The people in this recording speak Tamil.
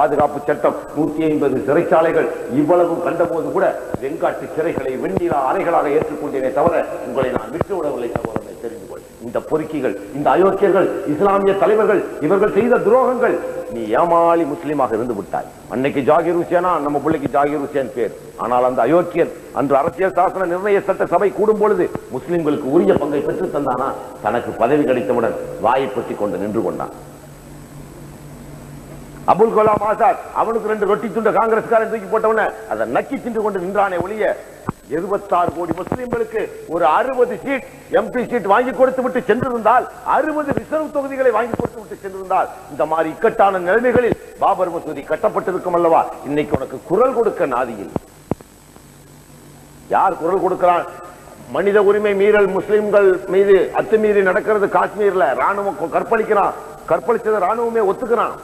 பாதுகாப்பு சட்டம் நூத்தி ஐம்பது சிறைச்சாலைகள் இவ்வளவு கண்டபோது கூட வெங்காட்டு சிறைகளை வெண்ணிலா அறைகளாக ஏற்றுக்கொண்டேனே தவிர உங்களை நான் விட்டு விடவில்லை சகோதரனை தெரிந்து கொள். இந்த பொறுக்கிகள் இந்த அயோக்கியர்கள் இஸ்லாமிய தலைவர்கள் இவர்கள் செய்த துரோகங்கள் நீ ஏமாளி முஸ்லீமாக இருந்து விட்டாய். அன்னைக்கு ஜாகிர் ஹுசேனா நம்ம பிள்ளைக்கு ஜாகிர் ஹுசேன் பேர். ஆனால் அந்த அயோக்கியன் அன்று அரசியல் சாசன நிர்ணய சட்ட சபை கூடும் பொழுது முஸ்லிம்களுக்கு உரிய பங்கை பெற்று தந்தானா? தனக்கு பதவி கிடைத்தவுடன் வாயை பற்றி கொண்டு நின்று கொண்டான். அபுல் கலாம் ஆசாத் அவனுக்கு ரெண்டு ரொட்டி துண்ட காங்கிரஸ்காரன் தூக்கி போட்டவன அதை நக்கி தின்று கொண்டு நின்றானே ஒழிய இருபத்தாறு கோடி முஸ்லிம்களுக்கு ஒரு அறுபது சீட் எம்பி சீட் வாங்கி கொடுத்து விட்டு சென்றிருந்தால் அறுபது ரிசர்வ் தொகுதிகளை வாங்கி கொடுத்து விட்டு சென்றிருந்தால் இந்த மாதிரி இக்கட்டான நிலைமைகளில் பாபர் மசூதி கட்டப்பட்டிருக்கும் அல்லவா? இன்னைக்கு உனக்கு குரல் கொடுக்க நாதியில் யார் குரல் கொடுக்கிறான்? மனித உரிமை மீறல் முஸ்லிம்கள் மீது அத்துமீறி நடக்கிறது காஷ்மீர்ல. ராணுவம் கற்பழிக்கிறான். கற்பழிச்சதை ராணுவமே ஒத்துக்கிறான்.